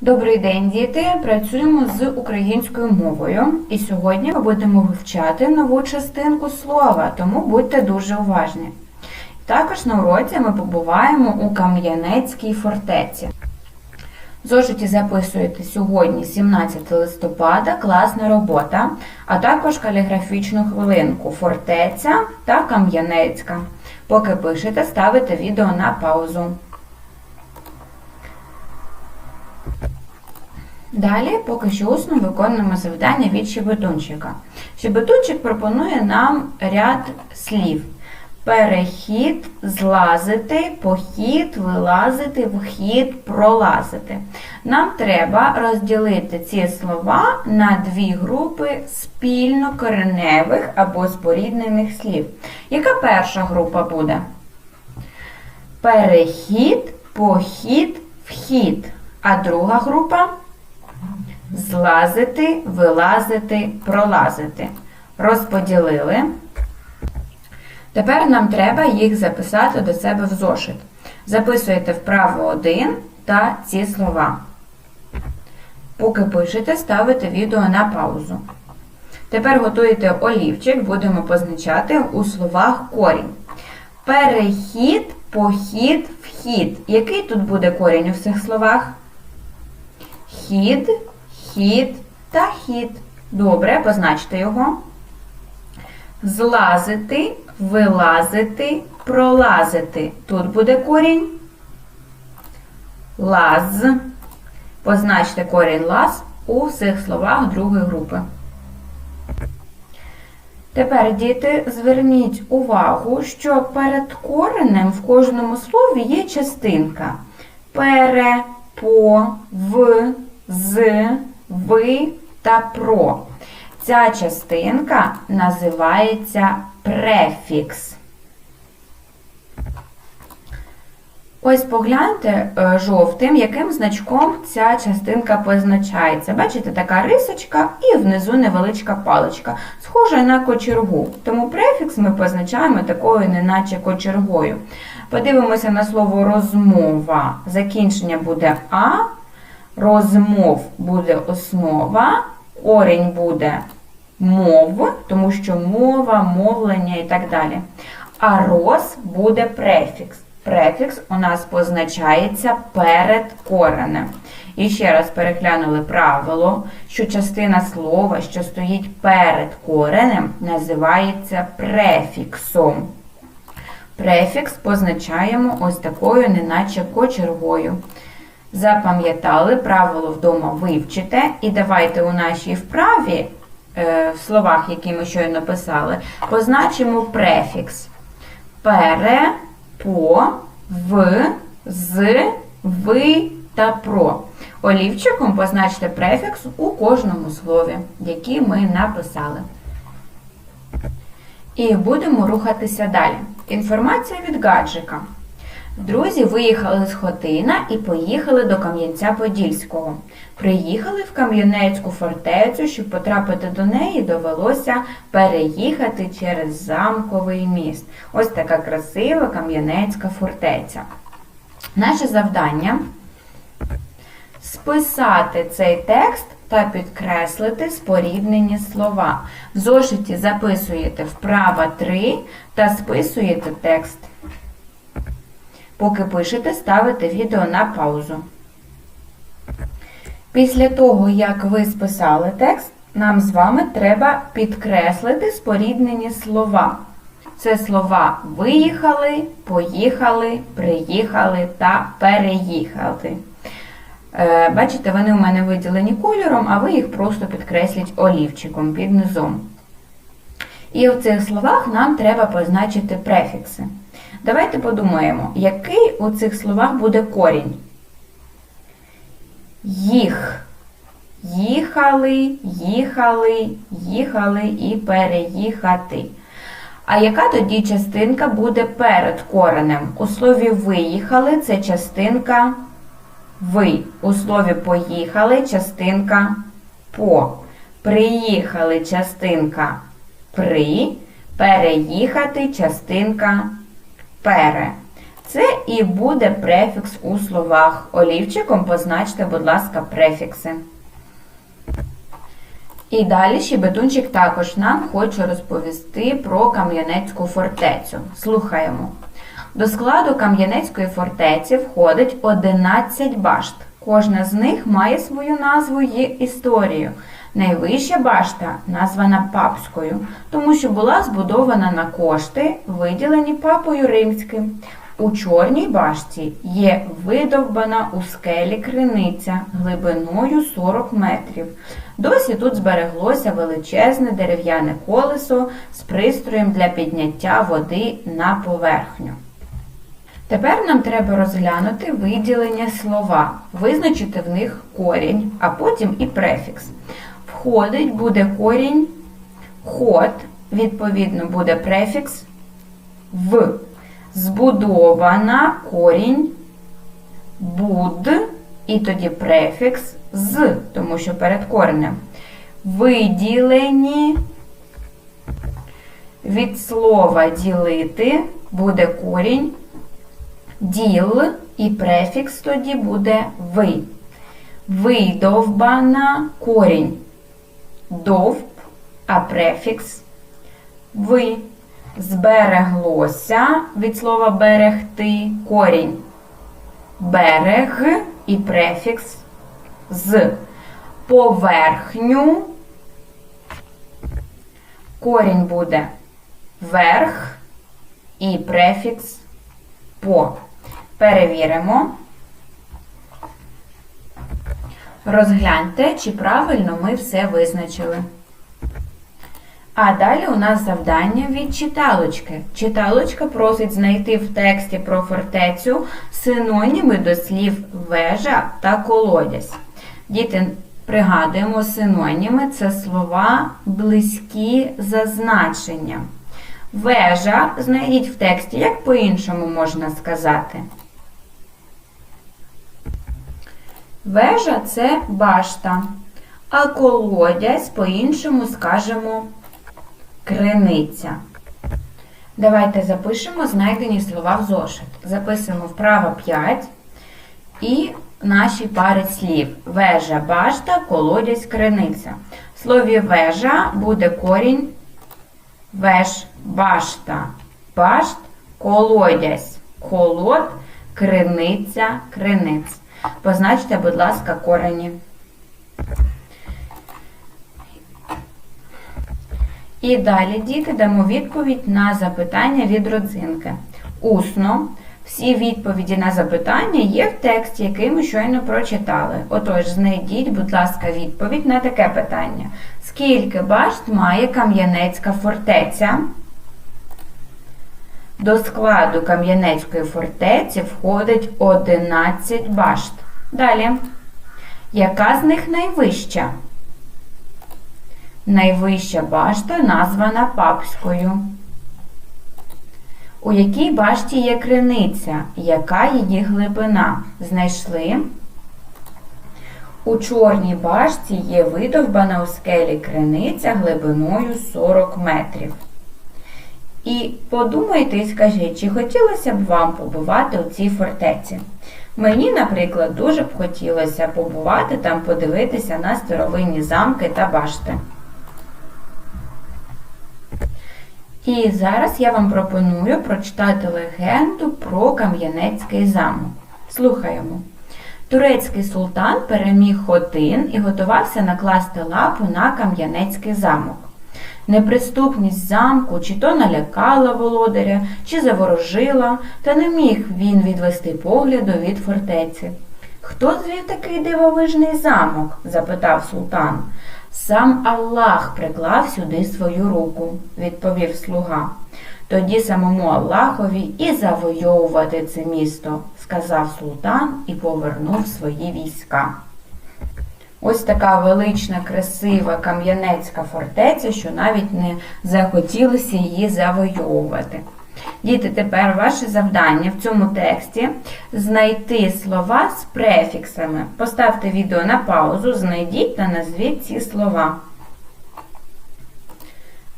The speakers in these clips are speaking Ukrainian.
Добрий день, діти! Працюємо з українською мовою. І сьогодні ми будемо вивчати нову частинку слова, тому будьте дуже уважні. Також на уроці ми побуваємо у Кам'янецькій фортеці. Зошиті записуєте сьогодні, 17 листопада, класна робота, а також каліграфічну хвилинку фортеця та Кам'янецька. Поки пишете, ставите відео на паузу. Далі поки що усно виконуємо завдання від щебетунчика. Щебетунчик пропонує нам ряд слів. Перехід, злазити, похід, вилазити, вхід, пролазити. Нам треба розділити ці слова на дві групи спільно кореневих або споріднених слів. Яка перша група буде? Перехід, похід, вхід. А друга група злазити, вилазити, пролазити. Розподілили. Тепер нам треба їх записати до себе в зошит. Записуєте вправо один та ці слова. Поки пишете, ставите відео на паузу. Тепер готуєте олівчик, будемо позначати у словах корінь. Перехід, похід, вхід. Який тут буде корінь у всіх словах? Хід, хід та хід. Добре, позначте його. Злазити, вилазити, пролазити. Тут буде корінь. Лаз. Позначте корінь лаз у всіх словах другої групи. Тепер, діти, зверніть увагу, що перед коренем в кожному слові є частинка. Пере, по, в, з, ви та про. Ця частинка називається префікс. Ось погляньте е, жовтим, яким значком ця частинка позначається. Бачите, така рисочка і внизу невеличка паличка, схожа на кочергу. Тому префікс ми позначаємо такою, неначе кочергою. Подивимося на слово розмова. Закінчення буде А, розмов буде основа, корінь буде мов, тому що мова, мовлення і так далі. А роз буде префікс. Префікс у нас позначається перед коренем. І ще раз переглянули правило, що частина слова, що стоїть перед коренем, називається префіксом. Префікс позначаємо ось такою, неначе кочергою. Запам'ятали, правило вдома вивчите. І давайте у нашій вправі, е, в словах, які ми щойно писали, позначимо префікс. Пере, по, в, з, ви та про. Олівчиком позначте префікс у кожному слові, який ми написали. І будемо рухатися далі. Інформація від гаджика. Друзі виїхали з Хотина і поїхали до Кам'янця-Подільського. Приїхали в Кам'янецьку фортецю, щоб потрапити до неї, довелося переїхати через замковий міст. Ось така красива Кам'янецька фортеця. Наше завдання списати цей текст та підкреслити споріднені слова. В зошиті записуєте вправа 3 та списуєте текст. Поки пишете, ставите відео на паузу. Після того, як ви списали текст, нам з вами треба підкреслити споріднені слова. Це слова виїхали, поїхали, приїхали та переїхали. Е, Бачите, вони у мене виділені кольором, а ви їх просто підкресліть олівчиком під низом. І в цих словах нам треба позначити префікси. Давайте подумаємо, який у цих словах буде корінь. Їх. Їхали, їхали, їхали і переїхати. А яка тоді частинка буде перед коренем? У слові виїхали це частинка ви. У слові поїхали частинка по. Приїхали частинка при. Переїхати частинка пере. Це і буде префікс у словах. Олівчиком позначте, будь ласка, префікси. І далі Щебетунчик також нам хоче розповісти про Кам'янецьку фортецю. Слухаємо. До складу Кам'янецької фортеці входить 11 башт. Кожна з них має свою назву і історію. Найвища башта названа Папською, тому що була збудована на кошти, виділені папою римським. У чорній башті є видовбана у скелі криниця глибиною 40 метрів. Досі тут збереглося величезне дерев'яне колесо з пристроєм для підняття води на поверхню. Тепер нам треба розглянути виділення слова, визначити в них корінь, а потім і префікс. Входить буде корінь ход, відповідно буде префікс в. Збудована корінь буд, і тоді префікс з, тому що перед коренем. Виділені від слова ділити буде корінь діл, і префікс тоді буде ви. Видовбана корінь довб, а префікс ви. Збереглося від слова берегти корінь. Берег і префікс з поверхню. Корінь буде верх і префікс по. Перевіримо. Розгляньте, чи правильно ми все визначили. А далі у нас завдання від читалочки. Читалочка просить знайти в тексті про фортецю синоніми до слів вежа та колодязь. Діти, пригадуємо, синоніми це слова близькі за значенням. Вежа знайдіть в тексті, як по-іншому можна сказати. Вежа це башта, а колодязь по-іншому скажемо криниця. Давайте запишемо знайдені слова в зошит. Записуємо вправо 5 і наші пари слів. Вежа, башта, колодязь, криниця. В слові вежа буде корінь веж, башта, башт, колодязь, колод, криниця, криниць. Позначте, будь ласка, корені. І далі, діти, дамо відповідь на запитання від родзинки. Усно. Всі відповіді на запитання є в тексті, який ми щойно прочитали. Отож, знайдіть, будь ласка, відповідь на таке питання. Скільки башт має Кам'янецька фортеця? До складу Кам'янецької фортеці входить 11 башт. Далі. Яка з них найвища? Найвища башта названа Папською. У якій башті є криниця? Яка її глибина? Знайшли? У чорній башті є видовбана у скелі криниця глибиною 40 метрів. І подумайте і скажіть, чи хотілося б вам побувати у цій фортеці? Мені, наприклад, дуже б хотілося побувати там, подивитися на старовинні замки та башти. І зараз я вам пропоную прочитати легенду про Кам'янецький замок. Слухаємо. Турецький султан переміг Хотин і готувався накласти лапу на Кам'янецький замок. Неприступність замку чи то налякала володаря, чи заворожила, та не міг він відвести погляду від фортеці. Хто звів такий дивовижний замок? запитав султан. Сам Аллах приклав сюди свою руку, відповів слуга. Тоді самому Аллахові і завойовувати це місто, сказав султан і повернув свої війська. Ось така велична, красива кам'янецька фортеця, що навіть не захотілося її завойовувати. Діти, тепер ваше завдання в цьому тексті знайти слова з префіксами. Поставте відео на паузу, знайдіть та назвіть ці слова.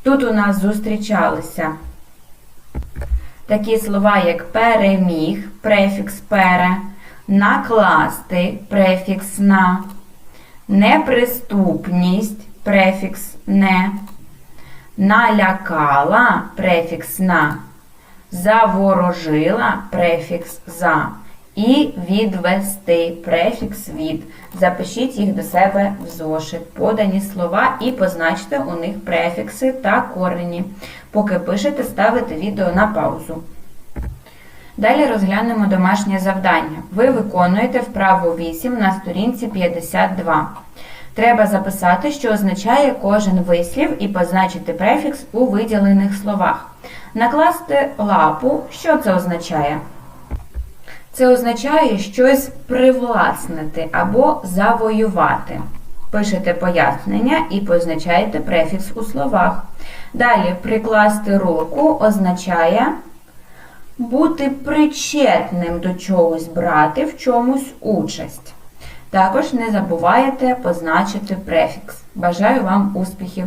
Тут у нас зустрічалися такі слова, як переміг, префікс пере, накласти, префікс на, неприступність, префікс не, налякала, префікс на, заворожила, префікс за. І відвести префікс від. Запишіть їх до себе в зошит. Подані слова і позначте у них префікси та корені. Поки пишете, ставите відео на паузу. Далі розглянемо домашнє завдання. Ви виконуєте вправу 8 на сторінці 52. Треба записати, що означає кожен вислів і позначити префікс у виділених словах. Накласти лапу. Що це означає? Це означає щось привласнити або завоювати. Пишете пояснення і позначаєте префікс у словах. Далі прикласти руку означає бути причетним до чогось, брати в чомусь участь. Також не забувайте позначити префікс. Бажаю вам успіхів!